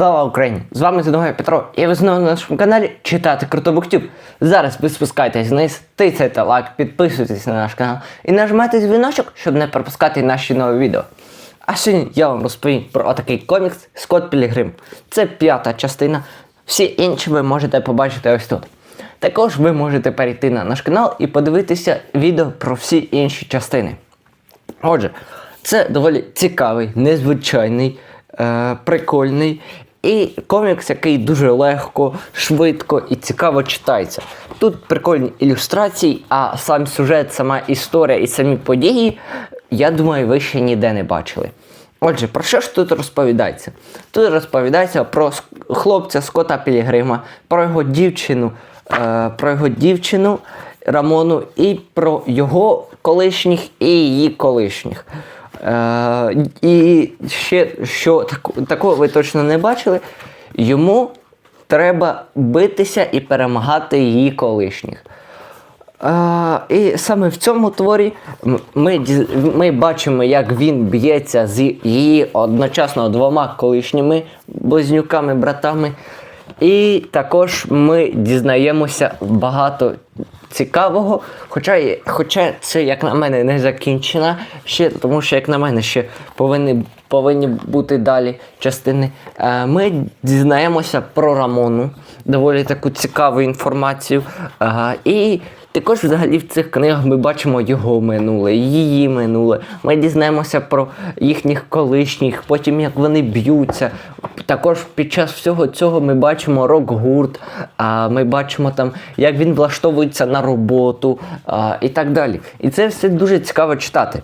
Слава Україні! З вами я Петро, і ви знову на нашому каналі Читати Круто Буктюб. Зараз ви спускайтесь вниз, тицяйте лайк, підписуйтесь на наш канал і нажимайте дзвіночок, щоб не пропускати наші нові відео. А сьогодні я вам розповім про такий комікс Скотт Пілігрим. Це п'ята частина. Всі інші ви можете побачити ось тут. Також ви можете перейти на наш канал і подивитися відео про всі інші частини. Отже, це доволі цікавий, незвичайний, е, прикольний і комікс, який дуже легко, швидко і цікаво читається. Тут прикольні ілюстрації, а сам сюжет, сама історія і самі події, я думаю, ви ще ніде не бачили. Отже, про що ж тут розповідається? Тут розповідається про хлопця Скота Пілігрима, про його дівчину, е, про його дівчину Рамону і про його колишніх і її колишніх. Е, і ще що такого ви точно не бачили, йому треба битися і перемагати її колишніх. А, і саме в цьому творі ми, ми бачимо, як він б'ється з її одночасно двома колишніми близнюками, братами. І також ми дізнаємося багато цікавого. Хоча, хоча це, як на мене, не закінчена ще, тому що, як на мене, ще повинні, повинні бути далі частини. Е, Ми дізнаємося про Рамону, доволі таку цікаву інформацію. І також взагалі в цих книгах ми бачимо його минуле, її минуле. Ми дізнаємося про їхніх колишніх, потім як вони б'ються. Також під час всього цього ми бачимо рок-гурт, ми бачимо там, як він влаштовується на роботу а, і так далі. І це все дуже цікаво читати.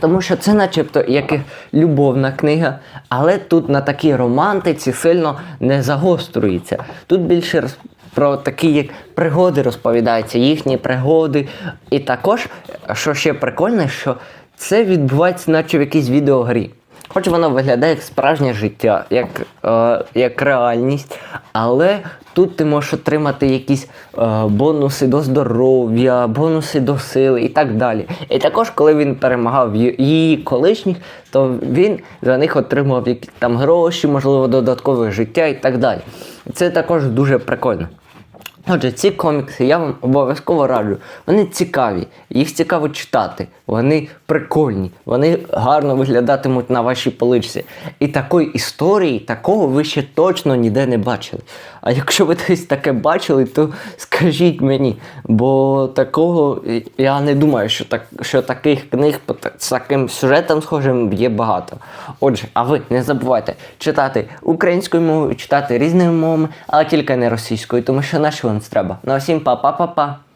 Тому що це начебто як любовна книга, але тут на такій романтиці сильно не загострюється. Тут більше про такі як пригоди розповідаються, їхні пригоди. І також, що ще прикольне, що це відбувається, наче в якійсь відеогрі. Хоч воно виглядає як справжнє життя, як, е, як реальність, але тут ти можеш отримати якісь е, бонуси до здоров'я, бонуси до сили і так далі. І також, коли він перемагав її колишніх, то він за них отримав якісь там гроші, можливо, додаткове життя і так далі. Це також дуже прикольно. Отже, ці комікси я вам обов'язково раджу. Вони цікаві, їх цікаво читати, вони прикольні, вони гарно виглядатимуть на вашій поличці. І такої історії, такого ви ще точно ніде не бачили. А якщо ви десь таке бачили, то скажіть мені, бо такого я не думаю, що, так, що таких книг з таким сюжетом схожим є багато. Отже, а ви не забувайте читати українською мовою, читати різними мовами, але тільки не російською, тому що наші вам треба. Ну а всім па-па-па-па.